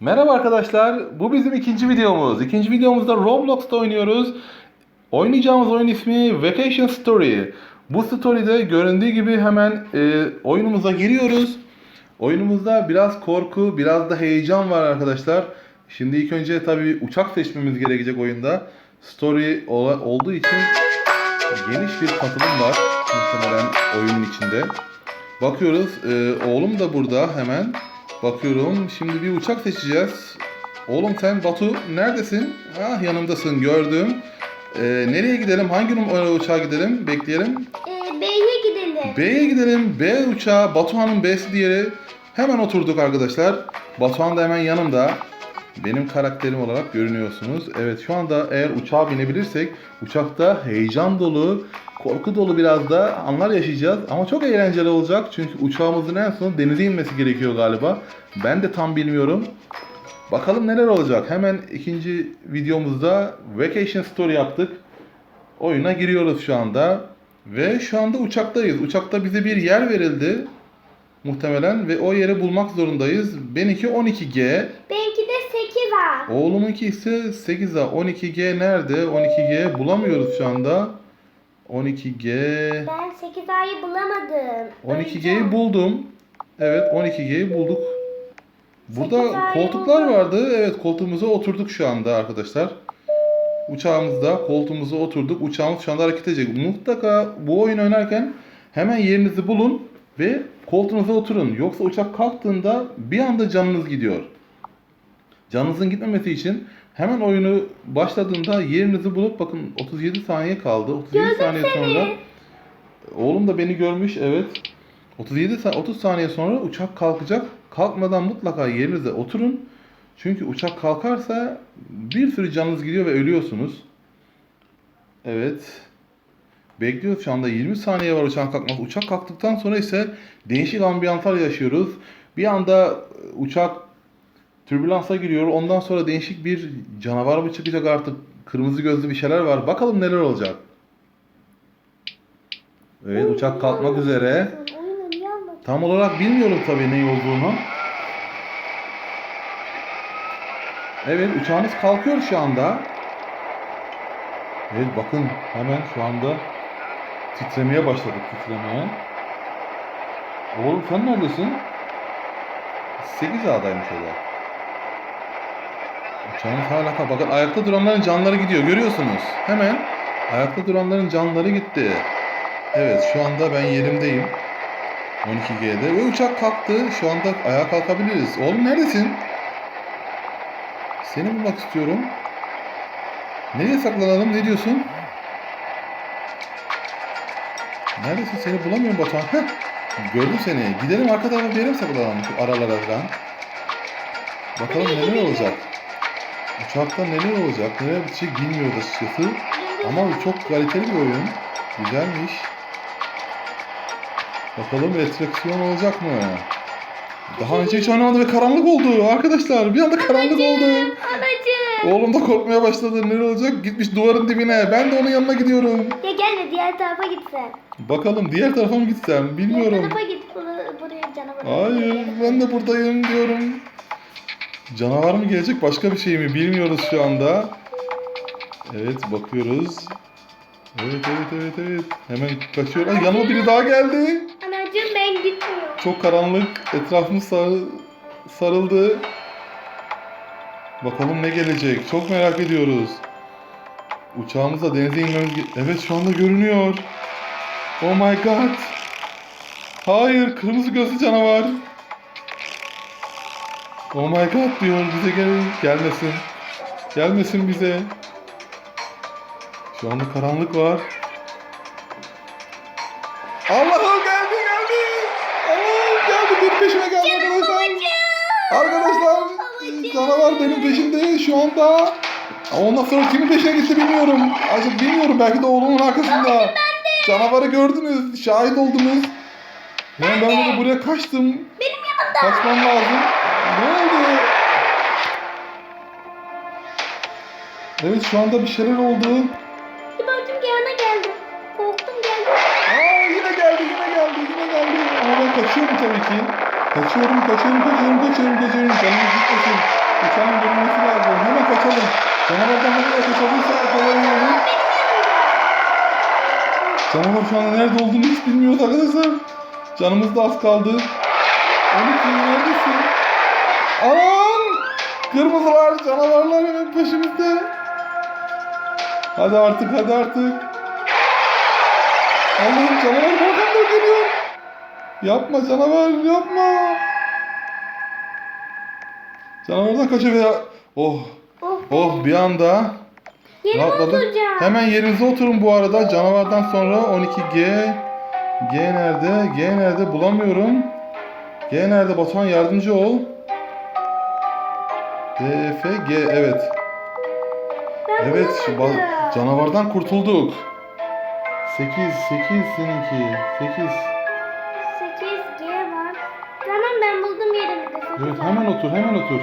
Merhaba arkadaşlar. Bu bizim ikinci videomuz. İkinci videomuzda Roblox'ta oynuyoruz. Oynayacağımız oyun ismi Vacation Story. Bu story'de göründüğü gibi hemen e, oyunumuza giriyoruz. Oyunumuzda biraz korku, biraz da heyecan var arkadaşlar. Şimdi ilk önce tabii uçak seçmemiz gerekecek oyunda. Story olduğu için geniş bir katılım var muhtemelen oyunun içinde. Bakıyoruz. e, oğlum da burada hemen. Bakıyorum. Şimdi bir uçak seçeceğiz. Oğlum sen Batu neredesin? Ah yanımdasın gördüm. E, nereye gidelim? Hangi numara uçağa gidelim? Bekleyelim. Ee, B'ye gidelim. B'ye gidelim. B uçağı Batuhan'ın B'si diye hemen oturduk arkadaşlar. Batuhan da hemen yanımda. Benim karakterim olarak görünüyorsunuz. Evet şu anda eğer uçağa binebilirsek uçakta heyecan dolu, korku dolu biraz da anlar yaşayacağız. Ama çok eğlenceli olacak çünkü uçağımızın en son denize inmesi gerekiyor galiba. Ben de tam bilmiyorum. Bakalım neler olacak. Hemen ikinci videomuzda Vacation Story yaptık. Oyuna giriyoruz şu anda. Ve şu anda uçaktayız. Uçakta bize bir yer verildi. Muhtemelen ve o yeri bulmak zorundayız. Benimki 12G. Benimki de 8A. Oğlumunki ise 8A. 12G nerede? 12G bulamıyoruz şu anda. 12G. Ben 8A'yı bulamadım. 12G'yi buldum. Evet 12G'yi bulduk. Burada 8A'yı koltuklar buldum. vardı. Evet koltuğumuza oturduk şu anda arkadaşlar. Uçağımızda koltuğumuza oturduk. Uçağımız şu anda hareket edecek. Mutlaka bu oyun oynarken hemen yerinizi bulun ve koltuğunuza oturun. Yoksa uçak kalktığında bir anda canınız gidiyor. Canınızın gitmemesi için hemen oyunu başladığında yerinizi bulup bakın 37 saniye kaldı. 37 Gördüm saniye seni. sonra oğlum da beni görmüş evet. 37 sa- 30 saniye sonra uçak kalkacak. Kalkmadan mutlaka yerinize oturun. Çünkü uçak kalkarsa bir sürü canınız gidiyor ve ölüyorsunuz. Evet. Bekliyoruz şu anda 20 saniye var uçağın kalkması. Uçak kalktıktan sonra ise değişik ambiyanslar yaşıyoruz. Bir anda uçak türbülansa giriyor. Ondan sonra değişik bir canavar mı çıkacak artık? Kırmızı gözlü bir şeyler var. Bakalım neler olacak. Evet uçak kalkmak üzere. Tam olarak bilmiyorum tabii ne olduğunu. Evet uçağımız kalkıyor şu anda. Evet bakın hemen şu anda titremeye başladık titremeye. Oğlum sen neredesin? 8 A'daymış o da. Uçağımız hala kal- Bakın ayakta duranların canları gidiyor görüyorsunuz. Hemen ayakta duranların canları gitti. Evet şu anda ben yerimdeyim. 12G'de ve uçak kalktı. Şu anda ayağa kalkabiliriz. Oğlum neredesin? Seni bulmak istiyorum. Nereye saklanalım? Ne diyorsun? Neredesin? Seni bulamıyorum Batuhan. Heh. Gördüm seni. Gidelim arka tarafa bir yere saklanalım? Aralara falan. Bakalım neler olacak. Uçakta neler olacak? Nereye bitecek bilmiyoruz açıkçası. Ama çok kaliteli bir oyun. Güzelmiş. Bakalım retraksiyon olacak mı? Daha önce hiç oynamadı ve karanlık oldu arkadaşlar. Bir anda karanlık oldu. Anacığım. Oğlum da korkmaya başladı. Ne olacak? Gitmiş duvarın dibine. Ben de onun yanına gidiyorum. Ya gelme diğer tarafa gitsen. Bakalım diğer tarafa mı gitsem? Diğer Bilmiyorum. tarafa git. Bunu, buraya canavar. Hayır, ben de buradayım diyorum. Canavar mı gelecek, başka bir şey mi bilmiyoruz şu anda. Evet, bakıyoruz. Evet, evet, evet, evet. Hemen kaçıyor. Ay, yanıma biri daha geldi. Anacığım ben gitmiyorum. Çok karanlık. Etrafımız sarı, sarıldı. Bakalım ne gelecek. Çok merak ediyoruz. Uçağımızla denize inmemiz... Evet şu anda görünüyor. Oh my god. Hayır kırmızı gözlü canavar. Oh my god diyor bize gel gelmesin. Gelmesin bize. Şu anda karanlık var. Allah'ım geldi geldi. Allah'ım geldi benim peşime geldi arkadaşlar. Arkadaşlar canavar benim peşimde şu anda. Ama ondan sonra kimin peşine gitti bilmiyorum. Acaba bilmiyorum belki de oğlumun arkasında. Canavarı gördünüz, şahit oldunuz. Yani ben burada buraya kaçtım. Benim yanımda. Kaçmam lazım. Ne oldu? Evet şu anda bir şeyler oldu. Bir baktım geldi. Korktum geldi. Aa yine geldi yine geldi yine geldi. Ama ben kaçıyorum tabii ki. Kaçıyorum kaçıyorum kaçıyorum kaçıyorum kaçıyorum. Canımız gitmesin. Uçağın görünmesi lazım. Hemen kaçalım. Canavardan ne kadar kaçalıysa yakalayalım. Canavar şu anda nerede olduğunu hiç bilmiyoruz arkadaşlar. Canımız da az kaldı. Onu neredesin? Aman! Kırmızılar, canavarlar hemen peşimizde. Hadi artık, hadi artık. Allah'ım canavar arkamda geliyor. Yapma canavar, yapma. Canavardan kaçıyor ya. Oh, Oh. oh bir anda Yerime rahatladık. oturacağım. Hemen yerinize oturun bu arada. Canavardan sonra 12G. G nerede? G nerede? Bulamıyorum. G nerede? Batuhan yardımcı ol. D, F, G. Evet. Evet. şu bulamadım. ba- canavardan kurtulduk. 8, 8 seninki. 8. 8G var. Tamam ben buldum yerimi. Evet hemen otur, hemen otur.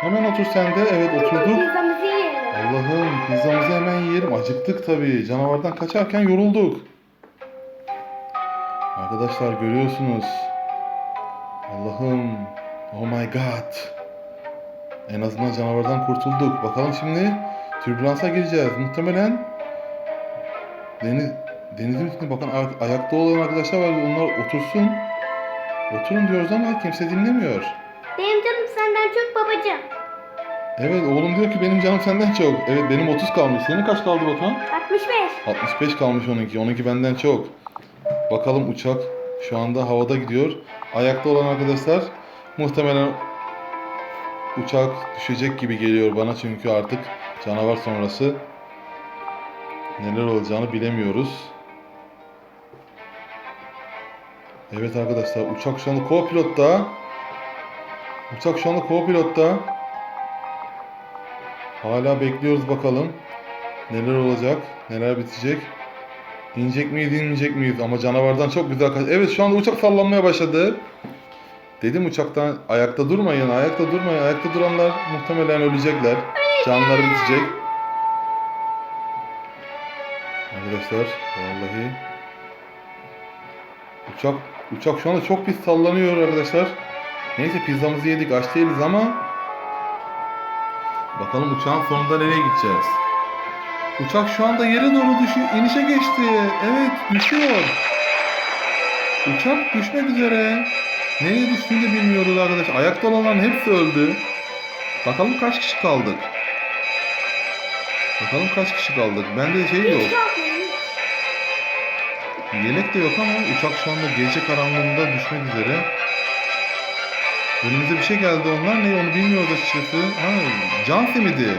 Hemen otur sen de. Evet oturduk. Pizzamızı yiyelim. Allah'ım pizzamızı hemen yiyelim. Acıktık tabii. Canavardan kaçarken yorulduk. Arkadaşlar görüyorsunuz. Allah'ım. Oh my god. En azından canavardan kurtulduk. Bakalım şimdi türbülansa gireceğiz. Muhtemelen deniz, denizin üstünde bakın ay- ayakta olan arkadaşlar var. Onlar otursun. Oturun diyoruz ama kimse dinlemiyor. Benim canım senden çok babacığım. Evet oğlum diyor ki benim canım senden çok. Evet benim 30 kalmış. Senin kaç kaldı Batuhan? 65. 65 kalmış onunki. Onunki benden çok. Bakalım uçak şu anda havada gidiyor. Ayakta olan arkadaşlar muhtemelen uçak düşecek gibi geliyor bana çünkü artık canavar sonrası neler olacağını bilemiyoruz. Evet arkadaşlar uçak şu anda co-pilotta. Uçak şu anda co-pilotta. Hala bekliyoruz bakalım. Neler olacak? Neler bitecek? İnecek miyiz, inmeyecek miyiz? Ama canavardan çok güzel kaç... Evet şu anda uçak sallanmaya başladı. Dedim uçaktan ayakta durmayın, ayakta durmayın. Ayakta duranlar muhtemelen ölecekler. Canları bitecek. Arkadaşlar vallahi uçak uçak şu anda çok pis sallanıyor arkadaşlar. Neyse pizzamızı yedik aç değiliz ama bakalım uçağın sonunda nereye gideceğiz. Uçak şu anda yere doğru düşüyor. inişe geçti. Evet düşüyor. Uçak düşmek üzere. Nereye düştüğünü bilmiyoruz arkadaş. Ayakta olanların hepsi öldü. Bakalım kaç kişi kaldık. Bakalım kaç kişi kaldık. Bende şey yok. Yelek de yok ama uçak şu anda gece karanlığında düşmek üzere. Önümüze bir şey geldi onlar ne onu bilmiyoruz açıkçası. Ha, can simidi.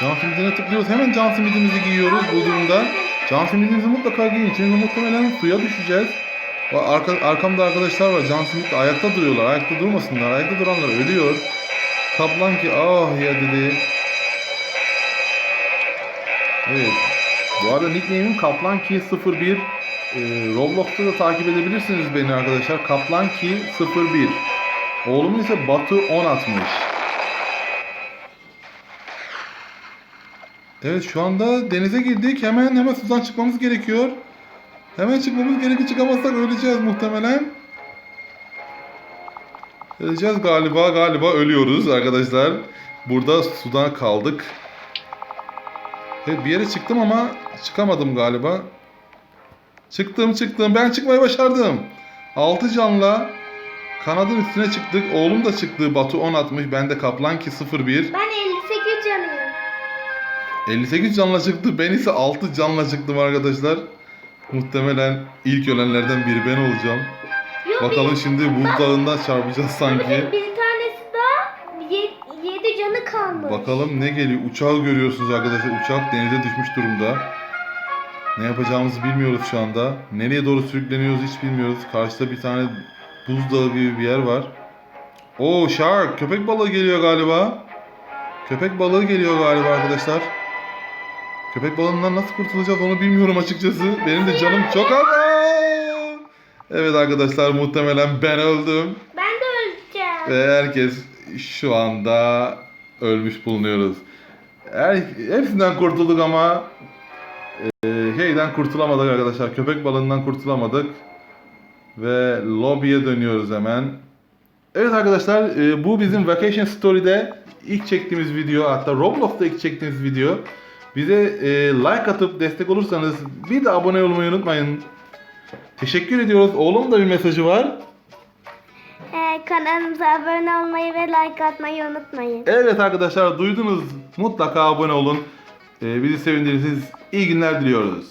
Can simidine tıklıyoruz. Hemen can simidimizi giyiyoruz bu durumda. Can simidimizi mutlaka giyin. Çünkü muhtemelen suya düşeceğiz. Arka, arkamda arkadaşlar var. Can simitle ayakta duruyorlar. Ayakta durmasınlar. Ayakta duranlar ölüyor. Kaplan ki ah ya dedi. Evet. Bu arada nickname'im Kaplanki 01. Ee, Roblox'ta da takip edebilirsiniz beni arkadaşlar. Kaplanki 01. Oğlumun ise Batu 10 atmış. Evet şu anda denize girdik. Hemen hemen sudan çıkmamız gerekiyor. Hemen çıkmamız gerekiyor. Çıkamazsak öleceğiz muhtemelen. Öleceğiz galiba. Galiba ölüyoruz arkadaşlar. Burada sudan kaldık. Evet bir yere çıktım ama çıkamadım galiba. Çıktım çıktım. Ben çıkmayı başardım. 6 canla kanadın üstüne çıktık. Oğlum da çıktı. Batu 10 atmış. Ben de Kaplan ki 01. Ben 58 canıyım. 58 canla çıktı. Ben ise 6 canla çıktım arkadaşlar. Muhtemelen ilk ölenlerden biri ben olacağım. Yok, Bakalım şimdi buzdağından çarpacağız sanki. Bir, bir tanesi daha 7 canı kalmış. Bakalım ne geliyor. Uçağı görüyorsunuz arkadaşlar. Uçak denize düşmüş durumda. Ne yapacağımızı bilmiyoruz şu anda. Nereye doğru sürükleniyoruz hiç bilmiyoruz. Karşıda bir tane buzdağı gibi bir yer var. Oo shark. Köpek balığı geliyor galiba. Köpek balığı geliyor galiba arkadaşlar. Köpek balığından nasıl kurtulacağız onu bilmiyorum açıkçası. Benim de canım çok az. Evet arkadaşlar muhtemelen ben öldüm. Ben de öleceğim. Ve herkes şu anda ölmüş bulunuyoruz. Her, hepsinden kurtulduk ama e, şeyden kurtulamadık arkadaşlar. Köpek balığından kurtulamadık. Ve lobiye dönüyoruz hemen. Evet arkadaşlar e, bu bizim Vacation Story'de ilk çektiğimiz video hatta Roblox'ta ilk çektiğimiz video. Bize e, like atıp destek olursanız bir de abone olmayı unutmayın. Teşekkür ediyoruz. Oğlum da bir mesajı var. Ee, kanalımıza abone olmayı ve like atmayı unutmayın. Evet arkadaşlar duydunuz. Mutlaka abone olun. E, bizi sevindirirsiniz. İyi günler diliyoruz.